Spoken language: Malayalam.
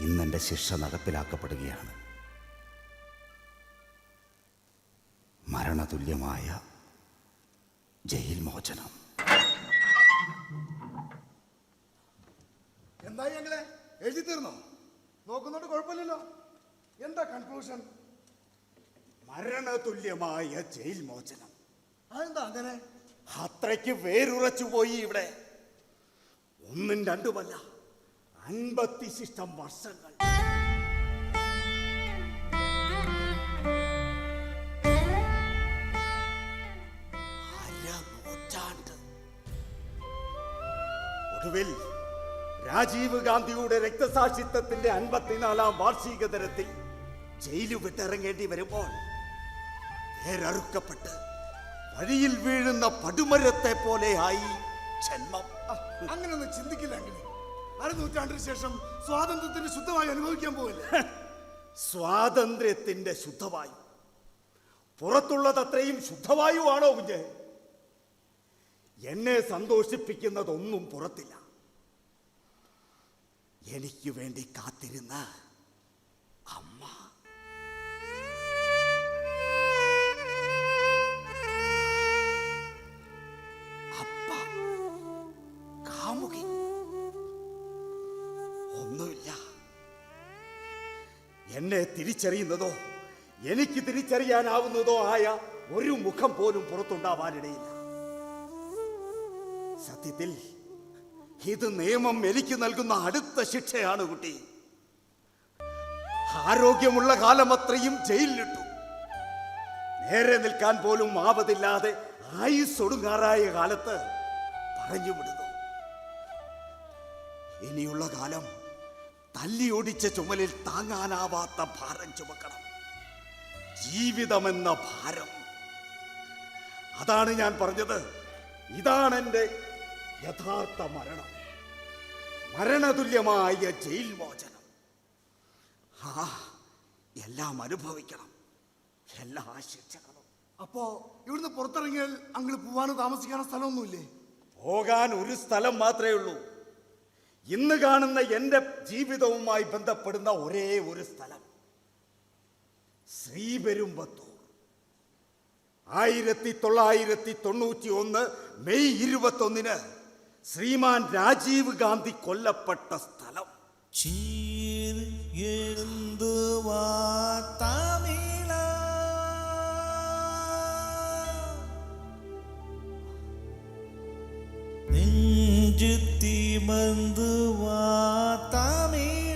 ഇന്നെന്റെ ശിക്ഷ നടപ്പിലാക്കപ്പെടുകയാണ്. മരണതുല്യമായ ജയിൽ മോചനം. എന്തായി ഞങ്ങളെ എഴുതി തീർന്നോ? നോക്കുന്നോണ്ട് കുഴപ്പമില്ലല്ലോ. എന്താ കൺക്ലൂഷൻ മരണതുല്യമായ ജയിൽ മോചനം. അതെന്താ അങ്ങനെ? അത്രയ്ക്ക് വേരുറച്ചു പോയി ഇവിടെ. ഒന്നും രണ്ടുമല്ല. അൻപത്തി ശിഷ്ടം വർഷങ്ങൾ ഒടുവിൽ രാജീവ് ഗാന്ധിയുടെ രക്തസാക്ഷിത്വത്തിന്റെ അൻപത്തിനാലാം വാർഷിക ദിനത്തിൽ ജയിലു വിട്ടിറങ്ങേണ്ടി വരുമ്പോൾ വേരറുക്കപ്പെട്ട് വഴിയിൽ വീഴുന്ന പടുമരത്തെ പോലെയായി ജന്മം. അങ്ങനെ ഒന്ന് ചിന്തിക്കില്ല അങ്ങനെ അര നൂറ്റാണ്ടിന് ശേഷം സ്വാതന്ത്ര്യത്തിന് ശുദ്ധമായി അനുഭവിക്കാൻ പോകില്ല സ്വാതന്ത്ര്യത്തിന്റെ ശുദ്ധവായു. പുറത്തുള്ളതത്രയും ശുദ്ധവായുവാണോ കുഞ്ഞ്? എന്നെ സന്തോഷിപ്പിക്കുന്നതൊന്നും പുറത്തില്ല. എനിക്ക് വേണ്ടി കാത്തിരുന്ന അമ്മ. എന്നെ തിരിച്ചറിയുന്നതോ എനിക്ക് തിരിച്ചറിയാനാവുന്നതോ ആയ ഒരു മുഖം പോലും പുറത്തുണ്ടാവാനിടയില്ല. സത്യത്തിൽ ഇത് നിയമം എനിക്ക് നൽകുന്ന അടുത്ത ശിക്ഷയാണ് കുട്ടി. ആരോഗ്യമുള്ള കാലമത്രയും ജയിലിലിട്ടു. നേരെ നിൽക്കാൻ പോലും ആവതില്ലാതെ ആയുസൊടുങ്ങാറായ കാലത്ത് പറഞ്ഞു വിടുന്നു. ഇനിയുള്ള കാലം തല്ലിയൊടിച്ച ചുമലിൽ താങ്ങാനാവാത്ത ഭാരം ചുമക്കണം. ജീവിതമെന്ന ഭാരം. അതാണ് ഞാൻ പറഞ്ഞത്. ഇതാണ് എന്റെ യഥാർത്ഥ മരണം. മരണതുല്യമായ ജയിൽ മോചനം ആ എല്ലാം അനുഭവിക്കണം. എല്ലാ ശിക്ഷകളും അപ്പോ ഇവിടുന്ന് പുറത്തിറങ്ങിയാൽ അങ്ങൾ പോവാനോ താമസിക്കാനോ സ്ഥലമൊന്നുമില്ലേ? പോകാൻ ഒരു സ്ഥലം മാത്രമേ ഉള്ളൂ. ഇന്ന് കാണുന്ന എന്റെ ജീവിതവുമായി ബന്ധപ്പെടുന്ന ഒരേ ഒരു സ്ഥലം. ശ്രീപെരുമ്പത്തൂർ. ആയിരത്തി തൊള്ളായിരത്തി തൊണ്ണൂറ്റി ഒന്ന് മെയ് ഇരുപത്തൊന്നിന് ശ്രീമാൻ രാജീവ് ഗാന്ധി കൊല്ലപ്പെട്ട സ്ഥലം. നെഞ്ചുത്തി சுமந்து வா தாமே.